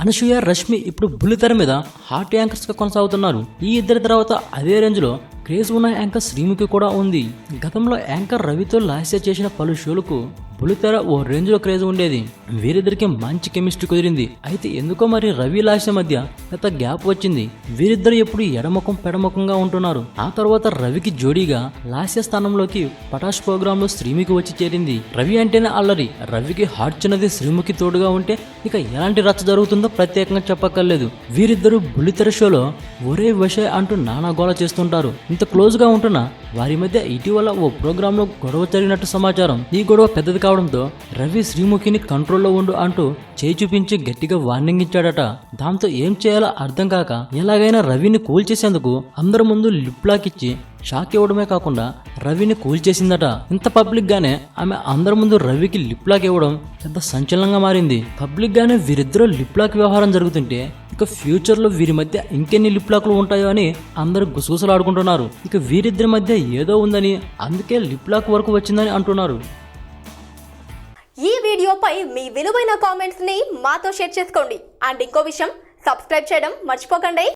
అనసూయ రష్మి ఇప్పుడు బుల్లితెర మీద హాట్ యాంకర్స్గా కొనసాగుతున్నారు. ఈ ఇద్దరి తర్వాత అదే రేంజ్లో క్రేజ్ ఉన్న యాంకర్ శ్రీముఖి కూడా ఉంది. గతంలో యాంకర్ రవితో లాస్య చేసిన పలు షోలకు బులితెర ఓ రేంజ్లో క్రేజ్ ఉండేది. వీరిద్దరికి మంచి కెమిస్ట్రీ కుదిరింది. అయితే ఎందుకో మరి రవి లాస్య మధ్య పెద్ద గ్యాప్ వచ్చింది. వీరిద్దరు ఎప్పుడు ఎడముఖం పెడముఖంగా ఉంటున్నారు. ఆ తర్వాత రవికి జోడీగా లాస్య స్థానంలోకి పటాష్ ప్రోగ్రామ్లో శ్రీముఖి వచ్చి చేరింది. రవి అంటేనే అల్లరి. రవికి హార్ట్ చిన్నది శ్రీముఖి తోడుగా ఉంటే ఇక ఎలాంటి రచ్చ జరుగుతుందో ప్రత్యేకంగా చెప్పక్కర్లేదు. వీరిద్దరూ బుల్లితెర షోలో ఒరే వషే అంటూ నానా గోల చేస్తుంటారు. ఇంత క్లోజ్గా ఉంటున్న వారి మధ్య ఇటీవల ఓ ప్రోగ్రామ్లో గొడవ జరిగినట్టు సమాచారం. ఈ గొడవ పెద్దది కావడంతో రవి శ్రీముఖిని కంట్రోల్లో ఉండు అంటూ చేయి చూపించి గట్టిగా వార్నింగ్ ఇచ్చాడట. దాంతో ఏం చేయాలో అర్థం కాక ఎలాగైనా రవిని కూల్చేసేందుకు అందరి ముందు లిప్ లాక్ ఇచ్చి షాక్ ఇవ్వడమే కాకుండా రవిని కూల్చేసిందట ఇంత పబ్లిక్ గానే ఆమె అందరి ముందు రవికి లిప్ లాక్ ఇవ్వడం పెద్ద సంచలనంగా మారింది. పబ్లిక్ గానే వీరిద్దరూ లిప్ లాక్ వ్యవహారం జరుగుతుంటే ఇక ఫ్యూచర్లో వీరి మధ్య ఇంకెన్ని లిప్ లాక్లు ఉంటాయో అని అందరూ గుసగుసలాడుకుంటున్నారు. ఇక వీరిద్దరి మధ్య ఏదో ఉందని అందుకే లిప్ లాక్ వరకు వచ్చిందని అంటున్నారు. ఈ వీడియోపై మీ విలువైన కామెంట్స్ని మాతో షేర్ చేసుకోండి. అండ్ ఇంకో విషయం సబ్స్క్రైబ్ చేయడం మర్చిపోకండి.